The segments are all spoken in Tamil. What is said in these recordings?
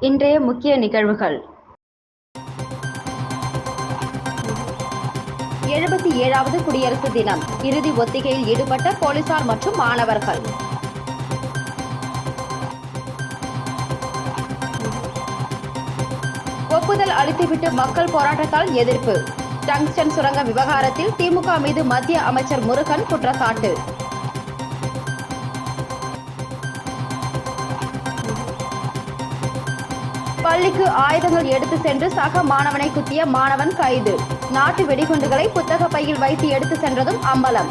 இன்றைய முக்கிய நிகழ்வுகள். எழுபத்தி ஏழாவது குடியரசு தினம். இறுதி ஒத்திகையில் ஈடுபட்ட போலீசார் மற்றும் மாணவர்கள். ஒப்புதல் அளித்துவிட்டு மக்கள் போராட்டத்தால் எதிர்ப்பு. டங்ஸ்டன் சுரங்க விவகாரத்தில் திமுக மீது மத்திய அமைச்சர் முருகன் குற்றச்சாட்டு. பள்ளிக்கு ஆயுதங்கள் எடுத்து சென்று சக மாணவனை குத்திய மாணவன் கைது. நாட்டு வெடிகுண்டுகளை புத்தக பையில் வைத்து எடுத்து சென்றதும் அம்பலம்.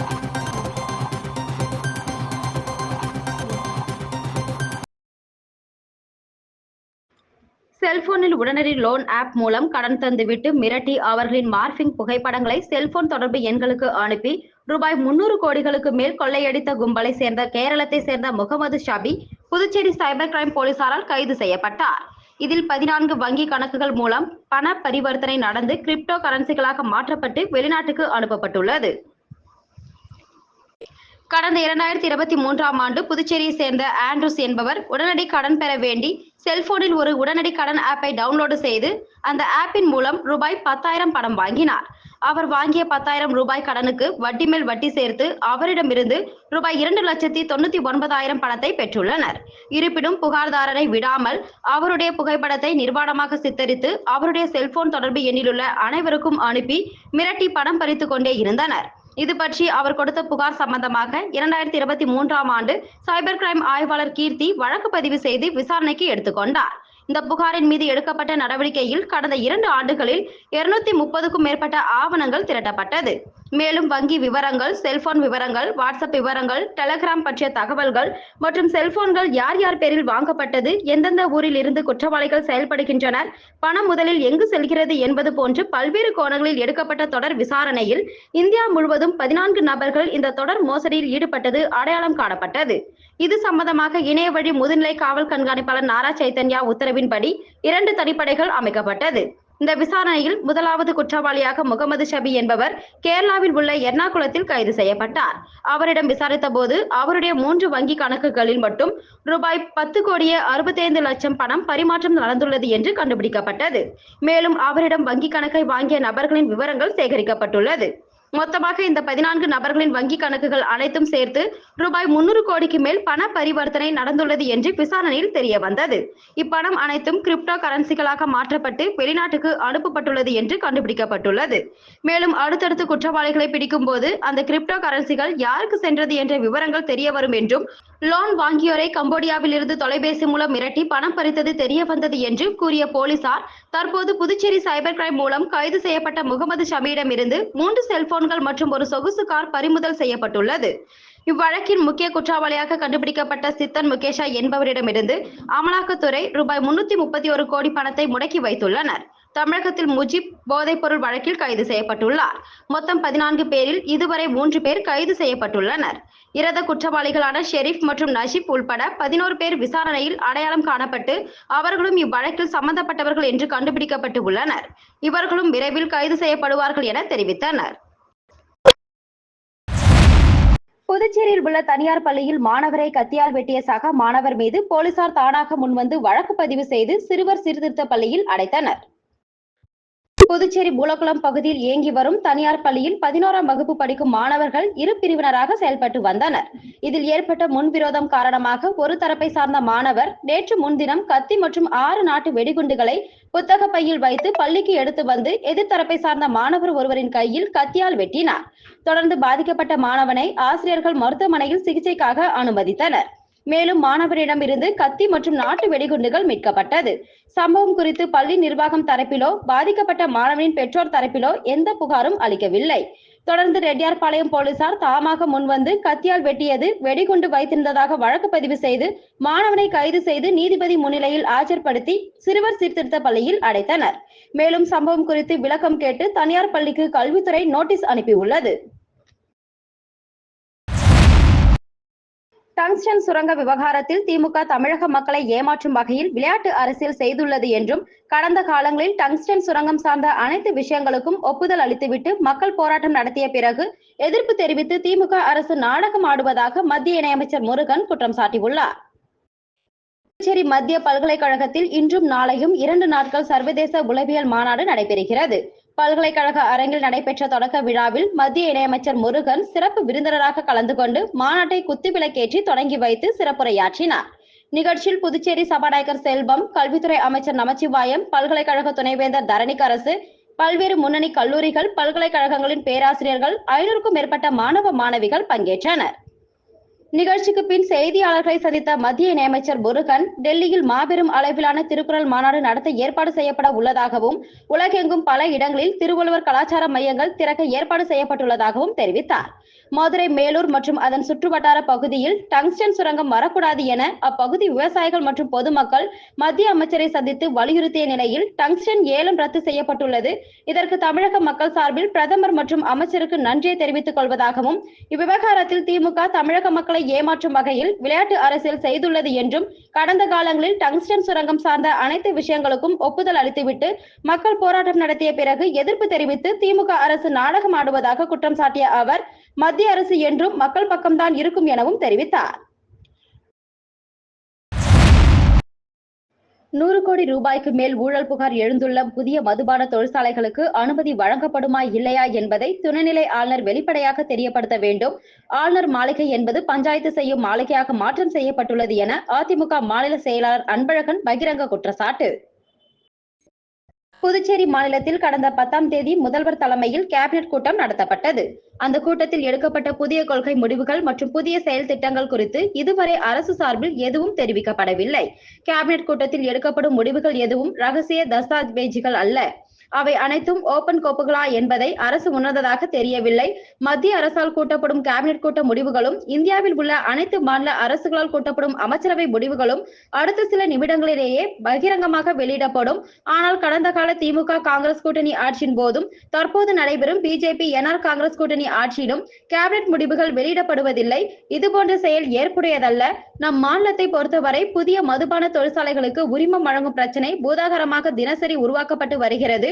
செல்போனில் உடனடி லோன் ஆப் மூலம் கடன் தந்துவிட்டு மிரட்டி அவர்களின் மார்பிங் புகைப்படங்களை செல்போன் தொடர்பு எண்களுக்கு அனுப்பி ரூபாய் முன்னூறு கோடிகளுக்கு மேல் கொள்ளையடித்த கும்பலை சேர்ந்த கேரளத்தை சேர்ந்த முகமது ஷபி புதுச்சேரி சைபர் கிரைம் போலீசாரால் கைது செய்யப்பட்டார். இதில் பதினான்கு வங்கி கணக்குகள் மூலம் பண பரிவர்த்தனை நடந்து கிரிப்டோ கரன்சிகளாக மாற்றப்பட்டு வெளிநாட்டுக்கு அனுப்பப்பட்டுள்ளது. கடந்த இரண்டாயிரத்தி இருபத்தி மூன்றாம் ஆண்டு புதுச்சேரியை சேர்ந்த ஆண்ட்ரூஸ் என்பவர் உடனடி கடன் பெற வேண்டி செல்போனில் ஒரு உடனடி கடன் ஆப்பை டவுன்லோடு செய்து அந்த ஆப்பின் மூலம் ரூபாய் பத்தாயிரம் பணம் வாங்கினார். அவர் வாங்கிய பத்தாயிரம் ரூபாய் கடனுக்கு வட்டி மேல் வட்டி சேர்த்து அவரிடமிருந்து ரூபாய் இரண்டு லட்சத்தி தொண்ணூத்தி ஒன்பதாயிரம் பணத்தை பெற்றுள்ளனர். இருப்பினும் புகார்தாரரை விடாமல் அவருடைய புகைப்படத்தை நிர்வாணமாக சித்தரித்து அவருடைய செல்போன் தொடர்பு எண்ணிலுள்ள அனைவருக்கும் அனுப்பி மிரட்டி பணம் பறித்து கொண்டே இருந்தனர். இது பற்றி அவர் கொடுத்த புகார் சம்பந்தமாக இரண்டாயிரத்தி இருபத்தி மூன்றாம் ஆண்டு சைபர் கிரைம் ஆய்வாளர் கீர்த்தி வழக்கு பதிவு செய்து விசாரணைக்கு எடுத்துக்கொண்டார் இந்த புகாரின் மீது எடுக்கப்பட்ட நடவடிக்கையில் கடந்த இரண்டு ஆண்டுகளில் இருநூத்தி முப்பதுக்கும் மேற்பட்ட ஆவணங்கள் திரட்டப்பட்டது. மேலும் வங்கி விவரங்கள் செல்போன் விவரங்கள் வாட்ஸ்அப் விவரங்கள் டெலகிராம் பற்றிய தகவல்கள் மற்றும் செல்போன்கள் யார் யார் பேரில் வாங்கப்பட்டது எந்தெந்த ஊரில் இருந்து குற்றவாளிகள் செயல்படுகின்றனர் பணம் முதலில் எங்கு செல்கிறது என்பது போன்று பல்வேறு கோணங்களில் எடுக்கப்பட்ட தொடர் விசாரணையில் இந்தியா முழுவதும் பதினான்கு நபர்கள் இந்த தொடர் மோசடியில் ஈடுபட்டது அடையாளம் காணப்பட்டது. இது சம்பந்தமாக இணைய வழி முதுநிலை காவல் கண்காணிப்பாளர் நாரா சைத்தன்யா உத்தரவின்படி இரண்டு தனிப்படைகள் அமைக்கப்பட்டது. இந்த விசாரணையில் முதலாவது குற்றவாளியாக முகமது ஷபி என்பவர் கேரளாவில் உள்ள எர்ணாகுளத்தில் கைது செய்யப்பட்டார். அவரிடம் விசாரித்த போது அவருடைய மூன்று வங்கி கணக்குகளில் மட்டும் ரூபாய் பத்து கோடியே அறுபத்தைந்து லட்சம் பணம் பரிமாற்றம் நடந்துள்ளது என்று கண்டுபிடிக்கப்பட்டது. மேலும் அவரிடம் வங்கி கணக்கை வாங்கிய நபர்களின் விவரங்கள் சேகரிக்கப்பட்டுள்ளது. மொத்தமாக இந்த பதினான்கு நபர்களின் வங்கி கணக்குகள் அனைத்தும் சேர்த்து ரூபாய் முன்னூறு கோடிக்கு மேல் பண பரிவர்த்தனை நடந்துள்ளது என்று விசாரணையில் தெரிய வந்தது. இப்பணம் அனைத்தும் கிரிப்டோ கரன்சிகளாக மாற்றப்பட்டு வெளிநாட்டுக்கு அனுப்பப்பட்டுள்ளது என்று கண்டுபிடிக்கப்பட்டுள்ளது. மேலும் அடுத்தடுத்து குற்றவாளிகளை பிடிக்கும் போது அந்த கிரிப்டோ கரன்சிகள் யாருக்கு சென்றது என்ற விவரங்கள் தெரிய வரும் என்றும் லோன் வாங்கியோரை கம்போடியாவில் இருந்து தொலைபேசி மூலம் மிரட்டி பணம் பறித்தது தெரிய வந்தது என்று கூறிய போலீசார் தற்போது புதுச்சேரி சைபர் கிரைம் மூலம் கைது செய்யப்பட்ட முகமது ஷமியிடம் இருந்து மூன்று செல்போன்கள் மற்றும் ஒரு சொகுசு கார் பறிமுதல் செய்யப்பட்டுள்ளது. இவ்வழக்கின் முக்கிய குற்றவாளியாக கண்டுபிடிக்கப்பட்ட சித்தன் முகேஷா என்பவரிடமிருந்து அமலாக்கத்துறை ரூபாய் முன்னூத்தி முப்பத்தி ஒரு கோடி பணத்தை முடக்கி வைத்துள்ளனர். தமிழகத்தில் முஜிப் போதைப்பொருள் வழக்கில் கைது செய்யப்பட்டுள்ளார். மொத்தம் பதினான்கு பேரில் இதுவரை மூன்று பேர் கைது செய்யப்பட்டுள்ளனர். இரத குற்றவாளிகளான ஷெரீப் மற்றும் நஷீப் உள்பட பதினோரு பேர் விசாரணையில் அடையாளம் காணப்பட்டு அவர்களும் இவ்வழக்கில் சம்பந்தப்பட்டவர்கள் என்று கண்டுபிடிக்கப்பட்டு உள்ளனர். இவர்களும் விரைவில் கைது செய்யப்படுவார்கள் என தெரிவித்தனர். புதுச்சேரியில் உள்ள தனியார் பள்ளியில் மாணவரை கத்தியால் வெட்டிய சக மாணவர் மீது போலீசார் தானாக முன்வந்து வழக்கு பதிவு செய்து சிறுவர் சீர்திருத்த பள்ளியில் அடைத்தனர். புதுச்சேரி மூலக்குளம் பகுதியில் இயங்கி வரும் தனியார் பள்ளியில் பதினோராம் வகுப்பு படிக்கும் மாணவர்கள் இரு பிரிவினராக செயல்பட்டு வந்தனர். இதில் ஏற்பட்ட முன்விரோதம் காரணமாக ஒரு தரப்பை சார்ந்த மாணவர் நேற்று முன்தினம் கத்தி மற்றும் ஆறு நாட்டு வெடிகுண்டுகளை புத்தக பையில் வைத்து பள்ளிக்கு எடுத்து வந்து எதிர்த்தரப்பை சார்ந்த மாணவர் ஒருவரின் கையில் கத்தியால் வெட்டினார். தொடர்ந்து பாதிக்கப்பட்ட மாணவனை ஆசிரியர்கள் மருத்துவமனையில் சிகிச்சைக்காக அனுமதித்தனர். மேலும் மாணவரிடம் இருந்து கத்தி மற்றும் நாட்டு வெடிகுண்டுகள் மீட்கப்பட்டது. சம்பவம் குறித்து பள்ளி நிர்வாகம் தரப்பிலோ பாதிக்கப்பட்ட மாணவனின் பெற்றோர் தரப்பிலோ எந்த புகாரும் அளிக்கவில்லை. தொடர்ந்து ரெட்டியார்பாளையம் போலீசார் தாமாக முன்வந்து கத்தியால் வெட்டியது வெடிகுண்டு வைத்திருந்ததாக வழக்கு பதிவு செய்து மாணவனை கைது செய்து நீதிபதி முன்னிலையில் ஆஜர்படுத்தி சிறுவர் சீர்திருத்த பள்ளியில் அடைத்தனர். மேலும் சம்பவம் குறித்து விளக்கம் கேட்டு தனியார் பள்ளிக்கு கல்வித்துறை நோட்டீஸ் அனுப்பியுள்ளது. டங்ஸ்டன் சுரங்க விவகாரத்தில் திமுக தமிழக மக்களை ஏமாற்றும் வகையில் விளையாட்டு அரசியல் செய்துள்ளது என்றும் கடந்த காலங்களில் டங்ஸ்டன் சுரங்கம் சார்ந்த அனைத்து விஷயங்களுக்கும் ஒப்புதல் அளித்துவிட்டு மக்கள் போராட்டம் நடத்திய பிறகு எதிர்ப்பு தெரிவித்து திமுக அரசு நாடகம் ஆடுவதாக மத்திய இணையமைச்சர் முருகன் குற்றம் சாட்டியுள்ளார். புதுச்சேரி மத்திய பல்கலைக்கழகத்தில் இன்றும் நாளையும் இரண்டு நாட்கள் சர்வதேச உளவியல் மாநாடு நடைபெறுகிறது. பல்கலைக்கழக அரங்கில் நடைபெற்ற தொடக்க விழாவில் மத்திய இணையமைச்சர் முருகன் சிறப்பு விருந்தினராக கலந்து கொண்டு மாநாட்டை குத்துவிளக்கேற்றி தொடங்கி வைத்து சிறப்புரையாற்றினார். நிகழ்ச்சியில் புதுச்சேரி சபாநாயகர் செல்வம் கல்வித்துறை அமைச்சர் நமச்சிவாயம் பல்கலைக்கழக துணைவேந்தர் தரணிக்கரசு பல்வேறு முன்னணி கல்லூரிகள் பல்கலைக்கழகங்களின் பேராசிரியர்கள் ஐநூறுக்கும் மேற்பட்ட மாணவ மாணவிகள் பங்கேற்றனர். நிகழ்ச்சிக்கு பின் செய்தியாளர்களை சந்தித்த மத்திய இணையமைச்சர் முருகன் டெல்லியில் மாபெரும் அளவிலான திருக்குறள் மாநாடு நடத்த ஏற்பாடு செய்யப்பட உள்ளதாகவும் உலகெங்கும் பல இடங்களில் திருவள்ளுவர் கலாச்சார மையங்கள் திறக்க ஏற்பாடு செய்யப்பட்டுள்ளதாகவும் தெரிவித்தார். மதுரை மேலூர் மற்றும் அதன் சுற்றுவட்டார பகுதியில் டங்ஸ்டன் சுரங்கம் வரக்கூடாது என அப்பகுதி விவசாயிகள் மற்றும் பொதுமக்கள் மத்திய அமைச்சரை சந்தித்து வலியுறுத்திய நிலையில் டங்ஸ்டன் ஏலம் ரத்து செய்யப்பட்டுள்ளது. இதற்கு தமிழக மக்கள் சார்பில் பிரதமர் மற்றும் அமைச்சருக்கு நன்றியை தெரிவித்துக் கொள்வதாகவும் இவ்விவகாரத்தில் திமுக தமிழக மக்களை ஏமாற்றும் வகையில் விளையாட்டு அரசியல் செய்துள்ளது என்றும் கடந்த காலங்களில் டங்ஸ்டன் சுரங்கம் சார்ந்த அனைத்து விஷயங்களுக்கும் ஒப்புதல் அளித்துவிட்டு மக்கள் போராட்டம் நடத்திய பிறகு எதிர்ப்பு தெரிவித்து திமுக அரசு நாடகம் ஆடுவதாக குற்றம் சாட்டிய அவர் மத்திய அரசு என்றும் மக்கள் பக்கம்தான் இருக்கும் எனவும் தெரிவித்தார். நூறு கோடி ரூபாய்க்கு மேல் ஊழல் புகார் எழுந்துள்ள புதிய மதுபான தொழிற்சாலைகளுக்கு அனுமதி வழங்கப்படுமா இல்லையா என்பதை துணைநிலை ஆளுநர் வெளிப்படையாக தெரியப்படுத்த வேண்டும். ஆளுநர் மாளிகை என்பது பஞ்சாயத்து செய்யும் மாளிகையாக மாற்றம் செய்யப்பட்டுள்ளது என அதிமுக மாநில செயலாளர் அன்பழகன் பகிரங்க குற்றச்சாட்டு. புதுச்சேரி மாநிலத்தில் கடந்த பத்தாம் தேதி முதல்வர் தலைமையில் கேபினெட் கூட்டம் நடத்தப்பட்டது. அந்த கூட்டத்தில் எடுக்கப்பட்ட புதிய கொள்கை முடிவுகள் மற்றும் புதிய செயல் திட்டங்கள் குறித்து இதுவரை அரசு சார்பில் எதுவும் தெரிவிக்கப்படவில்லை. கேபினெட் கூட்டத்தில் எடுக்கப்படும் முடிவுகள் எதுவும் ரகசிய தஸ்தாவேஜுகள் அல்ல. அவை அனைத்தும் ஓபன் கோப்புகளா என்பதை அரசு உணர்ந்ததாக தெரியவில்லை. மத்திய அரசால் கூட்டப்படும் கேபினெட் கூட்ட முடிவுகளும் இந்தியாவில் உள்ள அனைத்து மாநில அரசுகளால் கூட்டப்படும் அமைச்சரவை முடிவுகளும் அடுத்த சில நிமிடங்களிலேயே பகிரங்கமாக வெளியிடப்படும். ஆனால் கடந்த கால திமுக காங்கிரஸ் கூட்டணி ஆட்சியின் போதும் தற்போது நடைபெறும் பிஜேபி என்ஆர் காங்கிரஸ் கூட்டணி ஆட்சியிலும் கேபினெட் முடிவுகள் வெளியிடப்படுவதில்லை. இதுபோன்ற செயல் ஏற்புடையதல்ல. நம் மாநிலத்தை பொறுத்தவரை புதிய மதுபான தொழிற்சாலைகளுக்கு உரிமம் வழங்கும் பிரச்சனை பூதாகரமாக தினசரி உருவாக்கப்பட்டு வருகிறது.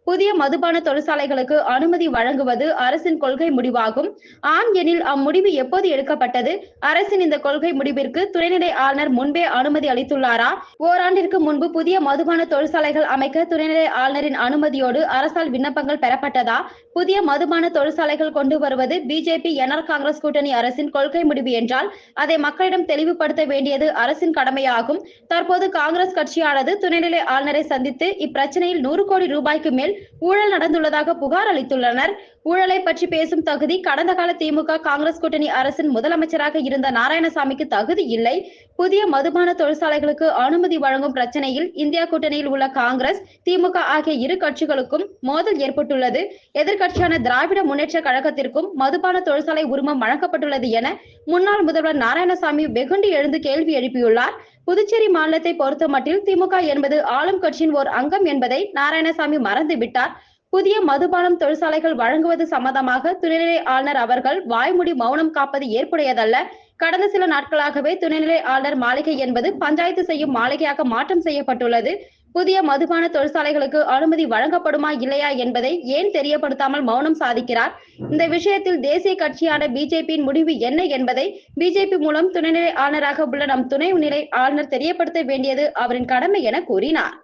புதிய மதுபான தொழிற்சாலைகளுக்கு அனுமதி வழங்குவது அரசின் கொள்கை முடிவாகும். ஆம் எனில் அம்முடிவு எப்போது எடுக்கப்பட்டது? அரசின் இந்த கொள்கை முடிவிற்கு துணைநிலை ஆளுநர் முன்பே அனுமதி அளித்துள்ளாரா? ஓராண்டிற்கு முன்பு புதிய மதுபான தொழிற்சாலைகள் அமைக்க துணைநிலை ஆளுநரின் அனுமதியோடு அரசால் விண்ணப்பங்கள் பெறப்பட்டதா? புதிய மதுபான தொழிற்சாலைகள் கொண்டு வருவது பிஜேபி என்ஆர் காங்கிரஸ் கூட்டணி அரசின் கொள்கை முடிவு என்றால் அதை மக்களிடம் தெளிவுபடுத்த வேண்டியது அரசின் கடமையாகும். தற்போது காங்கிரஸ் கட்சியானது துணைநிலை ஆளுநரை சந்தித்து இப்பிரச்சனையில் நூறு கோடி ரூபாய்க்கு மேல் ஊழல் நடந்துள்ளதாக புகார் அளித்துள்ளனர். ஊழலை பற்றி பேசும் தகுதி கடந்த கால திமுக காங்கிரஸ் கூட்டணி அரசின் முதலமைச்சராக இருந்த நாராயணசாமிக்கு தகுதி இல்லை. புதிய மதுபான தொழிற்சாலைகளுக்கு அனுமதி வழங்கும் பிரச்சனையில் இந்தியா கூட்டணியில் உள்ள காங்கிரஸ் திமுக ஆகிய இரு கட்சிகளுக்கும் மோதல் ஏற்பட்டுள்ளது. எதிர்க்கட்சியான திராவிட முன்னேற்ற கழகத்திற்கும் மதுபான தொழிற்சாலை உரிமம் வழங்கப்பட்டுள்ளது என முன்னாள் முதல்வர் நாராயணசாமி வெகுண்டு எழுந்து கேள்வி எழுப்பியுள்ளார். புதுச்சேரி மாநிலத்தை பொறுத்தமட்டில் திமுக என்பது ஆளும் கட்சியின் ஓர் அங்கம் என்பதை நாராயணசாமி மறந்து விட்டார் புதிய மதுபானம் தொழிற்சாலைகள் வழங்குவது சம்பந்தமாக துணைநிலை ஆளுநர் அவர்கள் வாய்மூடி மௌனம் காப்பது ஏற்புடையதல்ல. கடந்த சில நாட்களாகவே துணைநிலை ஆளுநர் மாளிகை என்பது பஞ்சாயத்து செய்யும் மாளிகையாக மாற்றம் செய்யப்பட்டுள்ளது. புதிய மதுபான தொழிற்சாலைகளுக்கு அனுமதி வழங்கப்படுமா இல்லையா என்பதை ஏன் தெரியப்படுத்தாமல் மௌனம் சாதிக்கிறார்? இந்த விஷயத்தில் தேசிய கட்சியான பிஜேபியின் முடிவு என்ன என்பதை பிஜேபி மூலம் துணைநிலை ஆளுநராக உள்ள நம் துணை நிலை ஆளுநர் தெரியப்படுத்த வேண்டியது அவரின் கடமை என கூறினார்.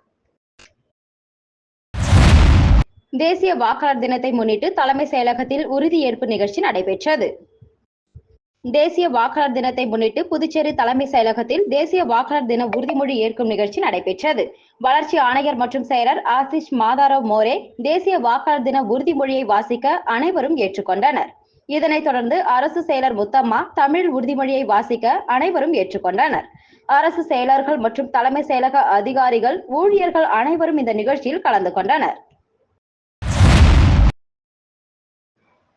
தேசிய வாக்காளர் தினத்தை முன்னிட்டு தலைமை செயலகத்தில் உறுதியேற்பு நிகழ்ச்சி நடைபெற்றது. தேசிய வாக்காளர் தினத்தை முன்னிட்டு புதுச்சேரி தலைமை செயலகத்தில் தேசிய வாக்காளர் தின உறுதிமொழி ஏற்கும் நிகழ்ச்சி நடைபெற்றது. வளர்ச்சி ஆணையர் மற்றும் செயலர் ஆசிஷ் மாதாரவ் மோரே தேசிய வாக்காளர் தின உறுதிமொழியை வாசிக்க அனைவரும் ஏற்றுக்கொண்டனர். இதனைத் தொடர்ந்து அரசு செயலர் முத்தம்மா தமிழ் உறுதிமொழியை வாசிக்க அனைவரும் ஏற்றுக்கொண்டனர். அரசு செயலர்கள் மற்றும் தலைமை செயலக அதிகாரிகள் ஊழியர்கள் அனைவரும் இந்த நிகழ்ச்சியில் கலந்து கொண்டனர்.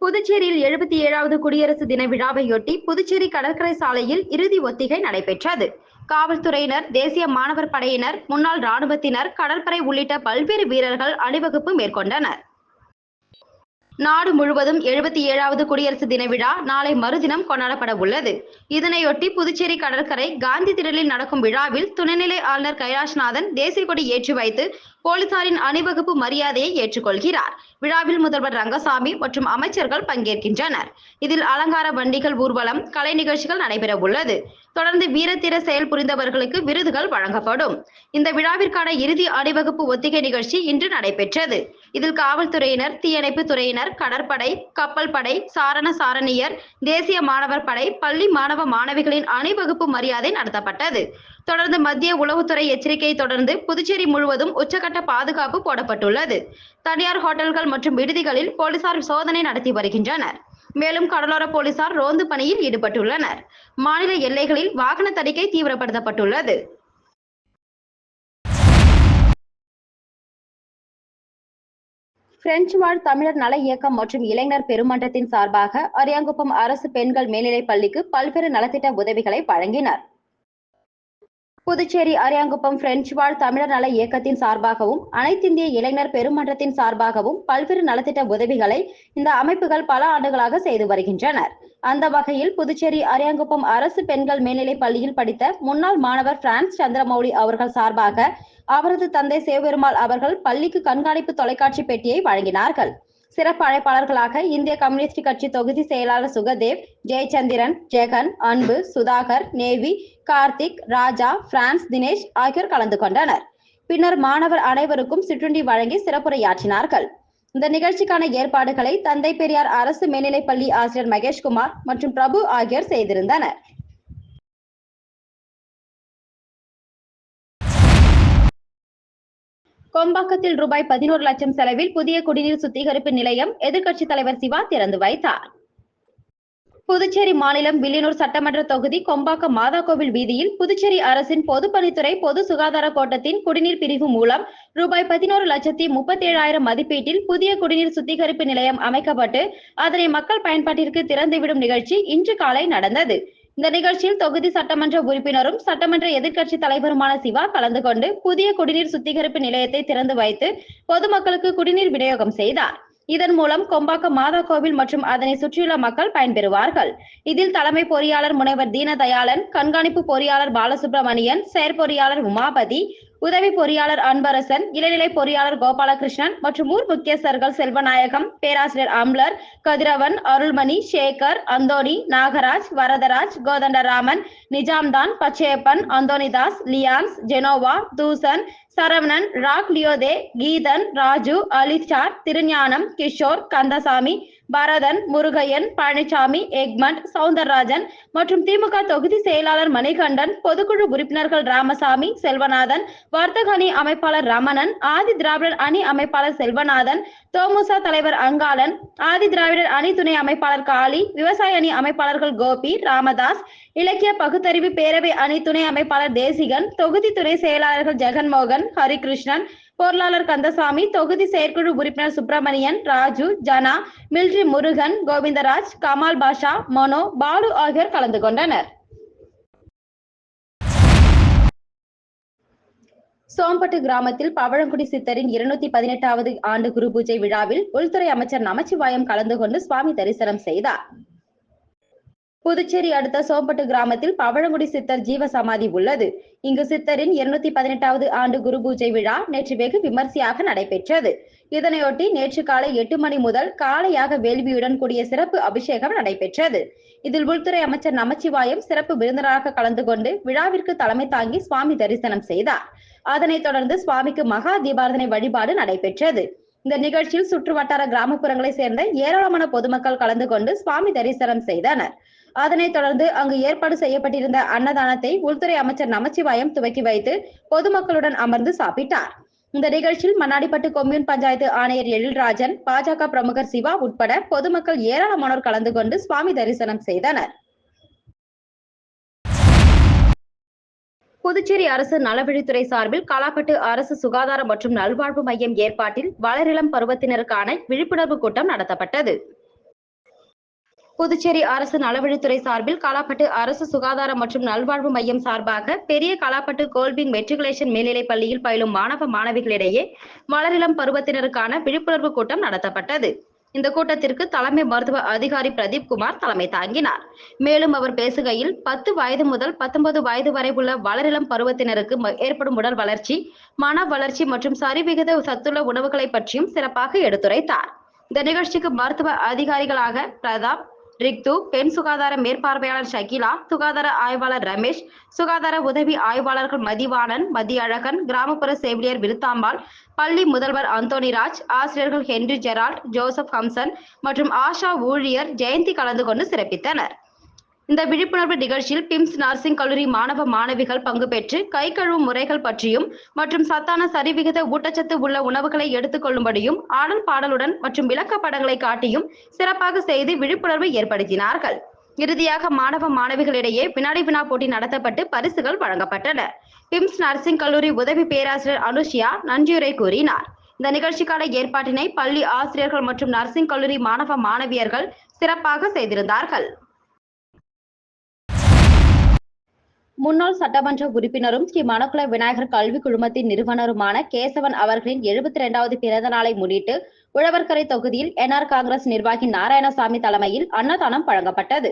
புதுச்சேரியில் எழுபத்தி ஏழாவது குடியரசு தின விழாவையொட்டி புதுச்சேரி கடற்கரை சாலையில் இறுதி ஒத்திகை நடைபெற்றது. காவல்துறையினர் தேசிய மாணவர் படையினர் முன்னாள் ராணுவத்தினர் கடற்படை உள்ளிட்ட பல்வேறு வீரர்கள் அணிவகுப்பு மேற்கொண்டனர். நாடு முழுவதும் எழுபத்தி ஏழாவது குடியரசு தின விழா நாளை மறுதினம் கொண்டாடப்பட உள்ளது. இதனையொட்டி புதுச்சேரி கடற்கரை காந்தி திடலில் நடக்கும் விழாவில் துணைநிலை ஆளுநர் கைலாஷ்நாதன் தேசிய கொடி ஏற்றி வைத்து போலீசாரின் அணிவகுப்பு மரியாதையை ஏற்றுக்கொள்கிறார். விழாவில் முதல்வர் ரங்கசாமி மற்றும் அமைச்சர்கள் பங்கேற்கின்றனர். இதில் அலங்கார வண்டிகள் ஊர்வலம் கலை நிகழ்ச்சிகள் நடைபெற உள்ளது தொடர்ந்து வீரத்தீர செயல் புரிந்தவர்களுக்கு விருதுகள் வழங்கப்படும். இந்த விழாவிற்கான இறுதி அணிவகுப்பு ஒத்திகை நிகழ்ச்சி இன்று நடைபெற்றது. இதில் காவல்துறையினர் தீயணைப்பு துறையினர் கடற்படை கப்பல் படை சாரண சாரணியர் தேசிய மாணவர் படை பள்ளி மாணவ மாணவிகளின் அணிவகுப்பு மரியாதை நடத்தப்பட்டது. தொடர்ந்து மத்திய உளவுத்துறை எச்சரிக்கையை தொடர்ந்து புதுச்சேரி முழுவதும் உச்சகட்ட பாதுகாப்பு போடப்பட்டுள்ளது. தனியார் ஹோட்டல்கள் மற்றும் விடுதிகளில் போலீசார் சோதனை நடத்தி வருகின்றனர். மேலும் கடலோர போலீசார் ரோந்து பணியில் ஈடுபட்டுள்ளனர். மாநில எல்லைகளில் வாகன தணிக்கை தீவிரப்படுத்தப்பட்டுள்ளது. பிரெஞ்சு வாழ் தமிழர் நல இயக்கம் மற்றும் இளைஞர் பெருமன்றத்தின் சார்பாக அரியாங்குப்பம் அரசு பெண்கள் மேல்நிலைப் பள்ளிக்கு பல்வேறு நலத்திட்ட உதவிகளை வழங்கினர். புதுச்சேரி அரியாங்குப்பம் பிரெஞ்சு வாழ் தமிழர் நல இயக்கத்தின் சார்பாகவும் அனைத்திந்திய இளைஞர் பெருமன்றத்தின் சார்பாகவும் பல்வேறு நலத்திட்ட உதவிகளை இந்த அமைப்புகள் பல ஆண்டுகளாக செய்து வருகின்றனர். அந்த வகையில் புதுச்சேரி அரியாங்குப்பம் அரசு பெண்கள் மேல்நிலைப் பள்ளியில் படித்த முன்னாள் மாணவர் பிரான்ஸ் சந்திரமௌலி அவர்கள் சார்பாக அவரது தந்தை சிவபெருமாள் அவர்கள் பள்ளிக்கு கண்காணிப்பு தொலைக்காட்சி பெட்டியை வழங்கினார்கள். சிறப்பு அழைப்பாளர்களாக இந்திய கம்யூனிஸ்ட் கட்சி தொகுதி செயலாளர் சுகதேவ் ஜெயச்சந்திரன் ஜெகன் அன்பு சுதாகர் நேவி கார்த்திக் ராஜா பிரான்ஸ் தினேஷ் ஆகியோர் கலந்து கொண்டனர். பின்னர் மாணவர் அனைவருக்கும் சிற்றுண்டி வழங்கி சிறப்புரையாற்றினார்கள். இந்த நிகழ்ச்சிக்கான ஏற்பாடுகளை தந்தை பெரியார் அரசு மேல்நிலைப் பள்ளி ஆசிரியர் மகேஷ்குமார் மற்றும் பிரபு ஆகியோர் செய்திருந்தனர். கொம்பாக்கத்தில் ரூபாய் பதினோரு லட்சம் செலவில் புதிய குடிநீர் சுத்திகரிப்பு நிலையம் எதிர்க்கட்சித் தலைவர் சிவா திறந்து வைத்தார். புதுச்சேரி மாநிலம் வில்லியனூர் சட்டமன்ற தொகுதி கொம்பாக்கம் மாதாக்கோவில் வீதியில் புதுச்சேரி அரசின் பொதுப்பணித்துறை பொது சுகாதார கோட்டத்தின் குடிநீர் பிரிவு மூலம் ரூபாய் பதினோரு லட்சத்தி முப்பத்தி ஏழாயிரம் மதிப்பீட்டில் புதிய குடிநீர் சுத்திகரிப்பு நிலையம் அமைக்கப்பட்டு அதனை மக்கள் பயன்பாட்டிற்கு திறந்துவிடும் நிகழ்ச்சி இன்று காலை நடந்தது. இந்த நிகழ்ச்சியில் தொகுதி சட்டமன்ற உறுப்பினரும் சட்டமன்ற எதிர்க்கட்சி தலைவருமான சிவா கலந்து கொண்டு புதிய குடிநீர் சுத்திகரிப்பு நிலையத்தை திறந்து வைத்து பொதுமக்களுக்கு குடிநீர் விநியோகம் செய்தார். இதன் மூலம் கொம்பாக்கம் மாதா கோவில் மற்றும் அதனை சுற்றியுள்ள மக்கள் பயன்பெறுவார்கள். இதில் தலைமை பொறியாளர் முனைவர் தீனதயாளன் கண்காணிப்பு பொறியாளர் பாலசுப்ரமணியன் செயற்பொறியாளர் உமாபதி உதவி பொறியாளர் அன்பரசன் இளநிலை பொறியாளர் கோபாலகிருஷ்ணன் மற்றும் ஊர் முக்கியஸ்தர்கள் செல்வநாயகம் பேராசிரியர் அம்லர் கதிரவன் அருள்மணி சேகர் அந்தோணி நாகராஜ் வரதராஜ் கோதண்டராமன் நிஜாம்தான் பச்சையப்பன் அந்தோனிதாஸ் லியான்ஸ் ஜெனோவா தூசன் சரவணன் ராக் லியோதே கீதன் ராஜு அலிஸ்டார் திருஞானம் கிஷோர் கந்தசாமி பரதன் முருகையன் பழனிசாமி எக்மண்ட் சவுந்தரராஜன் மற்றும் திமுக தொகுதி செயலாளர் மணிகண்டன் பொதுக்குழு உறுப்பினர்கள் ராமசாமி செல்வநாதன் வர்த்தக அணி அமைப்பாளர் ரமணன் ஆதி திராவிடர் அணி அமைப்பாளர் செல்வநாதன் தோமுசா தலைவர் அங்காளன் ஆதி திராவிடர் அணி துணை அமைப்பாளர் காளி விவசாய அணி அமைப்பாளர்கள் கோபி ராமதாஸ் இலக்கிய பகுத்தறிவு பேரவை அணி துணை அமைப்பாளர் தேசிகன் தொகுதி துணை செயலாளர்கள் ஜெகன்மோகன் ஹரிகிருஷ்ணன் பொருளாளர் கந்தசாமி தொகுதி செயற்குழு உறுப்பினர் சுப்பிரமணியன் ராஜு ஜனா மில்ட்ரி முருகன் கோவிந்தராஜ் கமால் பாஷா மனோ பாலு ஆகியோர் கலந்து கொண்டனர். சோம்பட்டு கிராமத்தில் பவழங்குடி சித்தரின் இருநூத்தி பதினெட்டாவது ஆண்டு குரு பூஜை விழாவில் உள்துறை அமைச்சர் நமச்சிவாயம் கலந்து கொண்டு சுவாமி தரிசனம் செய்தார். புதுச்சேரி அடுத்த சோம்பட்டு கிராமத்தில் பவழங்குடி சித்தர் ஜீவ சமாதி உள்ளது. இங்கு சித்தரின் இருநூத்தி பதினெட்டாவது ஆண்டு குரு பூஜை விழா நேற்று வெகு விமர்சையாக நடைபெற்றது. இதனையொட்டி நேற்று காலை எட்டு மணி முதல் காலையாக வேள்வியுடன் கூடிய சிறப்பு அபிஷேகம் நடைபெற்றது. இதில் உள்துறை அமைச்சர் நமச்சிவாயம் சிறப்பு விருந்தினராக கலந்து கொண்டு விழாவிற்கு தலைமை தாங்கி சுவாமி தரிசனம் செய்தார். அதனைத் தொடர்ந்து சுவாமிக்கு மகா தீபாரதனை வழிபாடு நடைபெற்றது. இந்த நிகழ்ச்சியில் சுற்று வட்டார கிராமப்புறங்களை சேர்ந்த ஏராளமான பொதுமக்கள் கலந்து கொண்டு சுவாமி தரிசனம் செய்தனர். அதனைத் தொடர்ந்து அங்கு ஏற்பாடு செய்யப்பட்டிருந்த அன்னதானத்தை உள்துறை அமைச்சர் நமச்சிவாயம் துவக்கி வைத்து பொதுமக்களுடன் அமர்ந்து சாப்பிட்டார். இந்த நிகழ்ச்சியில் மண்ணாடிப்பட்டு கொம்யூன் பஞ்சாயத்து ஆணையர் எழில்ராஜன் பாஜக பிரமுகர் சிவா உட்பட பொதுமக்கள் ஏராளமானோர் கலந்து கொண்டு சுவாமி தரிசனம் செய்தனர். புதுச்சேரி அரசு நலவழித்துறை சார்பில் காலாப்பட்டு அரசு சுகாதாரம் மற்றும் நல்வாழ்வு மையம் ஏற்பாட்டில் வளரிளம் பருவத்தினருக்கான விழிப்புணர்வு கூட்டம் நடத்தப்பட்டது. புதுச்சேரி அரசு நலவழித்துறை சார்பில் காலாப்பட்டு அரசு சுகாதார மற்றும் நல்வாழ்வு மையம் சார்பாக பெரிய காலாப்பட்டு கோல்பிங் மெட்ரிகுலேஷன் மேல்நிலைப் பள்ளியில் பயிலும் மாணவ மாணவிகளிடையே வளரிளம் பருவத்தினருக்கான விழிப்புணர்வு கூட்டம் நடத்தப்பட்டது. இந்த கூட்டத்திற்கு தலைமை மருத்துவ அதிகாரி பிரதீப் குமார் தலைமை தாங்கினார். மேலும் அவர் பேசுகையில் பத்து வயது முதல் பத்தொன்பது வயது வரை உள்ள வளரிளம் பருவத்தினருக்கு ஏற்படும் உடல் வளர்ச்சி மன வளர்ச்சி மற்றும் சரிவிகித சத்துள்ள உணவுகளை பற்றியும் சிறப்பாக எடுத்துரைத்தார். இந்த நிகழ்ச்சிக்கு மருத்துவ அதிகாரிகளாக பிரதாப் ரிக்து பெண் சுகாதார மேற்பார்வையாளர் ஷகிலா சுகாதார ஆய்வாளர் ரமேஷ் சுகாதார உதவி ஆய்வாளர்கள் மதிவாணன் மதியழகன் கிராமப்புற செவிலியர் விருத்தாம்பாள் பள்ளி முதல்வர் அந்தோணிராஜ் ஆசிரியர்கள் ஹென்றி ஜெரால்ட் ஜோசப் ஹம்சன் மற்றும் ஆஷா ஊழியர் ஜெயந்தி கலந்து கொண்டு சிறப்பித்தனர். இந்த விழிப்புணர்வு நிகழ்ச்சியில் பிம்ஸ் நர்சிங் கல்லூரி மாணவ மாணவிகள் பங்கு பெற்று கை கழுவும் முறைகள் பற்றியும் மற்றும் சத்தான சரிவிகித ஊட்டச்சத்து உள்ள உணவுகளை எடுத்துக்கொள்ளும்படியும் ஆடல் பாடலுடன் மற்றும் விளக்கப்படங்களை காட்டியும் சிறப்பாக செய்து விழிப்புணர்வு ஏற்படுத்தினார்கள். இறுதியாக மாணவ மாணவிகளிடையே வினாடி வினா போட்டி நடத்தப்பட்டு பரிசுகள் வழங்கப்பட்டன. பிம்ஸ் நர்சிங் கல்லூரி உதவி பேராசிரியர் அனுஷியா நன்றியுரை கூறினார். இந்த நிகழ்ச்சிக்கான ஏற்பாட்டினை பள்ளி ஆசிரியர்கள் மற்றும் நர்சிங் கல்லூரி மாணவ மாணவியர்கள் சிறப்பாக செய்திருந்தார்கள். முன்னாள் சட்டமன்ற உறுப்பினரும் ஸ்ரீ மணக்குள விநாயகர் கல்வி குழுமத்தின் நிறுவனருமான கேசவன் அவர்களின் எழுபத்தி இரண்டாவது பிறந்த நாளை முன்னிட்டு உழவர்கரை தொகுதியில் என்ஆர் காங்கிரஸ் நிர்வாகி நாராயணசாமி தலைமையில் அன்னதானம் வழங்கப்பட்டது.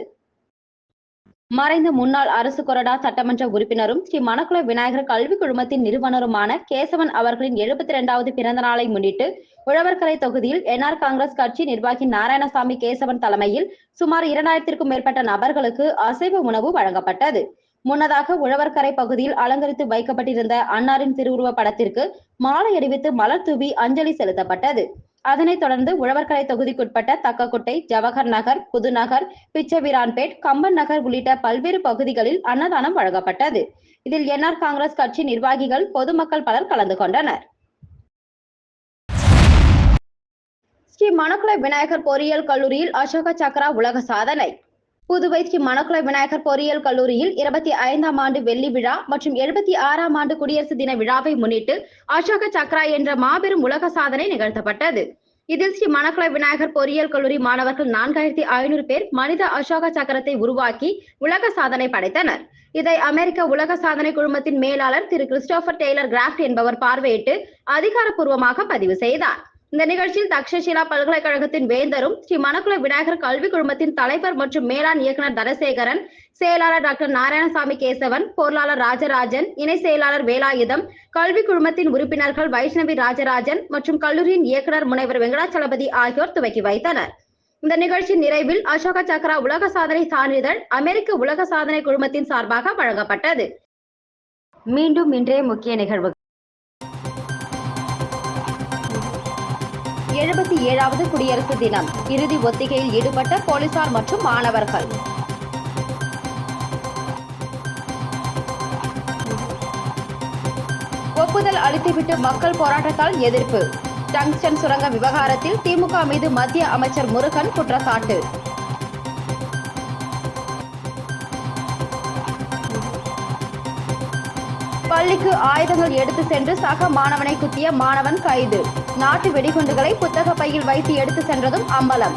மறைந்த முன்னாள் அரசு கொறடா சட்டமன்ற உறுப்பினரும் ஸ்ரீ மணக்குள விநாயகர் கல்வி குழுமத்தின் நிறுவனருமான கேசவன் அவர்களின் எழுபத்தி இரண்டாவது பிறந்த நாளை முன்னிட்டு உழவர்கரை தொகுதியில் என்ஆர் காங்கிரஸ் கட்சி நிர்வாகி நாராயணசாமி கேசவன் தலைமையில் சுமார் இரண்டாயிரத்திற்கும் மேற்பட்ட நபர்களுக்கு அசைவ உணவு வழங்கப்பட்டது. முன்னதாக உழவர்கரை பகுதியில் அலங்கரித்து வைக்கப்பட்டிருந்த அன்னாரின் திருவுருவ படத்திற்கு மாலை அணிவித்து மலர் தூவி அஞ்சலி செலுத்தப்பட்டது. அதனைத் தொடர்ந்து உழவர்கரை தொகுதிக்குட்பட்ட தக்கக்குட்டை ஜவஹர் நகர் புதுநகர் பிச்சவிரான்பேட் கம்பன் நகர் உள்ளிட்ட பல்வேறு பகுதிகளில் அன்னதானம் வழங்கப்பட்டது. இதில் என்ஆர் காங்கிரஸ் கட்சி நிர்வாகிகள் பொதுமக்கள் பலர் கலந்து கொண்டனர். ஸ்ரீ மணக்குள விநாயகர் பொறியியல் கல்லூரியில் அசோக சக்ரா உலக சாதனை. புதுவை ஸ்ரீ மணக்குள விநாயகர் பொறியியல் கல்லூரியில் இருபத்தி ஐந்தாம் ஆண்டு வெள்ளி விழா மற்றும் எழுபத்தி ஆறாம் ஆண்டு குடியரசு தின விழாவை முன்னிட்டு அசோக சக்ரா என்ற மாபெரும் உலக சாதனை நிகழ்த்தப்பட்டது. இதில் ஸ்ரீ மணக்குள விநாயகர் பொறியியல் கல்லூரி மாணவர்கள் நான்காயிரத்தி ஐநூறு பேர் மனித அசோக சக்கரத்தை உருவாக்கி உலக சாதனை படைத்தனர். இதை அமெரிக்க உலக சாதனை குழுமத்தின் மேலாளர் திரு கிறிஸ்டோபர் டெய்லர் கிராஃப்ட் என்பவர் பார்வையிட்டு அதிகாரப்பூர்வமாக பதிவு செய்தார். இந்த நிகழ்ச்சியில் தக்ஷஷிலா பல்கலைக்கழகத்தின் வேந்தரும் ஸ்ரீ மணக்குள விநாயகர் கல்வி குழுமத்தின் தலைவர் மற்றும் மேலாண் இயக்குநர் தனசேகரன் செயலாளர் டாக்டர் நாராயணசாமி கேசவன் பொருளாளர் ராஜராஜன் இணை செயலாளர் வேலாயுதம் கல்வி குழுமத்தின் உறுப்பினர்கள் வைஷ்ணவி ராஜராஜன் மற்றும் கல்லூரியின் இயக்குநர் முனைவர் வெங்கடாச்சலபதி ஆகியோர் துவக்கி வைத்தனர். இந்த நிகழ்ச்சி நிறைவில் அசோக சக்ரா உலக சாதனை சான்றிதழ் அமெரிக்க உலக சாதனை குழுமத்தின் சார்பாக வழங்கப்பட்டது. மீண்டும் இன்றைய முக்கிய நிகழ்வு எழுபத்தி ஏழாவது குடியரசு தினம். இறுதி ஒத்திகையில் ஈடுபட்ட போலீசார் மற்றும் மாணவர்கள். ஒப்புதல் அளித்துவிட்டு மக்கள் போராட்டத்தால் எதிர்ப்பு. டங்ஸ்டன் சுரங்க விவகாரத்தில் திமுக மீது மத்திய அமைச்சர் முருகன் குற்றச்சாட்டு. பள்ளிக்கு ஆயுதங்கள் எடுத்து சென்று சக மாணவனை குத்திய மாணவன் கைது. நாட்டு வெடிகுண்டுகளை புத்தக பையில் வைத்து எடுத்து சென்றதும் அம்பலம்.